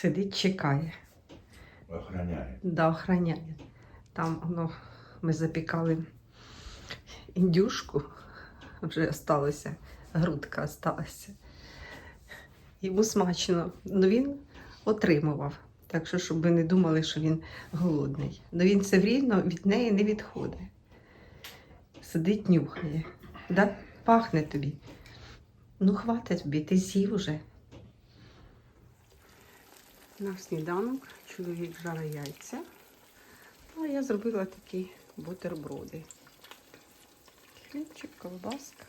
Сидить, чекає. Охраняє. Да, охраняє. Там ну, ми запікали індюшку, вже осталося, грудка осталася. Йому смачно. Ну він отримував. Так що, щоб ви не думали, що він голодний. Ну він все рівно від неї не відходить. Сидить, нюхає. Да? Пахне тобі. Ну, хватить тобі, ти з'їв уже. На сніданок чоловік жаре яйця. А я зробила такі бутерброди. Хлібчик, колбаска.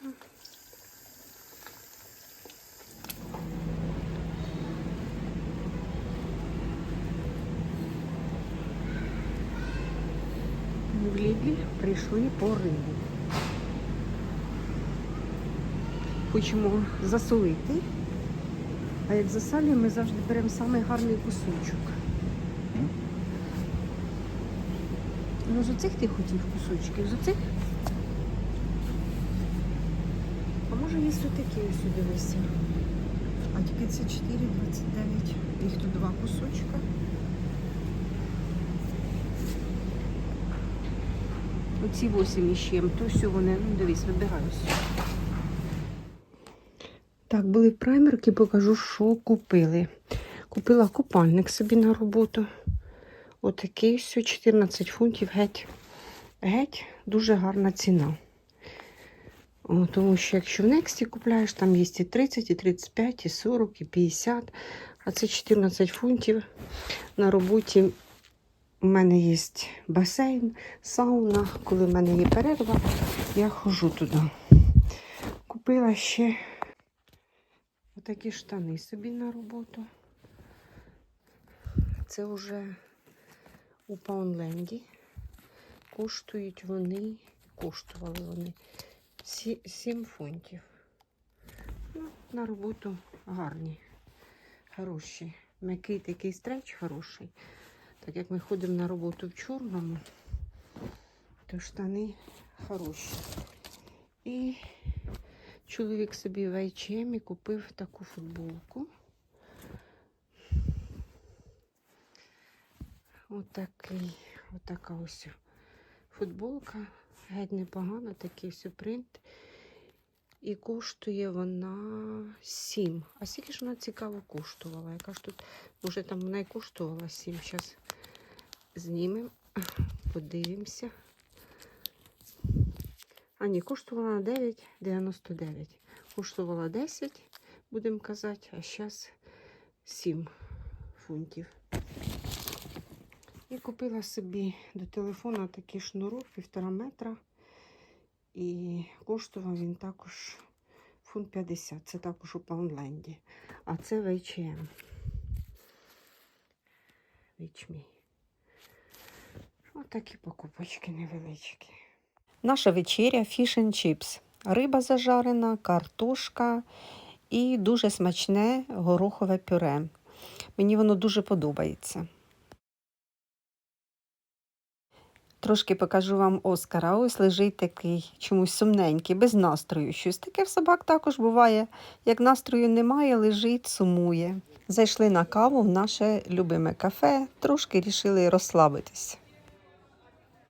В Лідлі прийшли по рибу. Хочемо засолити. А як засалюємо, ми завжди беремо самий гарний кусочок. Ну, з оцих ти хотів кусочків, з оцих? А може є такі ось дивися. А тільки це 4,29. Їх тут два кусочка. Оці 8 іще, то все вони, ну дивись, вибираю все. Так, були в праймерки, покажу, що купили. Купила купальник собі на роботу. Отакий все, 14 фунтів геть. Геть дуже гарна ціна. О, тому що якщо в Нексті купляєш, там є і 30, і 35, і 40, і 50. А це 14 фунтів. На роботі у мене є басейн, сауна. Коли в мене є перерва, я ходжу туди. Купила ще отакі штани собі на роботу. Це вже у Паунленді. Коштують вони, коштували вони 7 фунтів. Ну, на роботу гарні, хороші. М'який такий стреч хороший. Так як ми ходимо на роботу в чорному, то штани хороші. І чоловік собі в H&M купив таку футболку. Отакий, отака ось футболка. Геть непогана, такий ось принт. І коштує вона 7. А скільки ж вона цікаво коштувала? Яка ж тут, може там вона і коштувала 7. Зараз знімемо, подивимося. А ні, коштувала 9,99. Коштувала 10, будемо казати, а зараз 7 фунтів. І купила собі до телефону такий шнурок півтора метра. І коштував він також фунт 50. Це також у Паунленді. А це в H&M. Вічмій. Ось такі покупочки невеличкі. Наша вечеря фіш and чіпс. Риба зажарена, картошка і дуже смачне горохове пюре. Мені воно дуже подобається. Трошки покажу вам Оскара. Ось лежить такий чомусь сумненький, без настрою. Щось таке в собак також буває. Як настрою немає, лежить, сумує. Зайшли на каву в наше любиме кафе, трошки рішили розслабитись.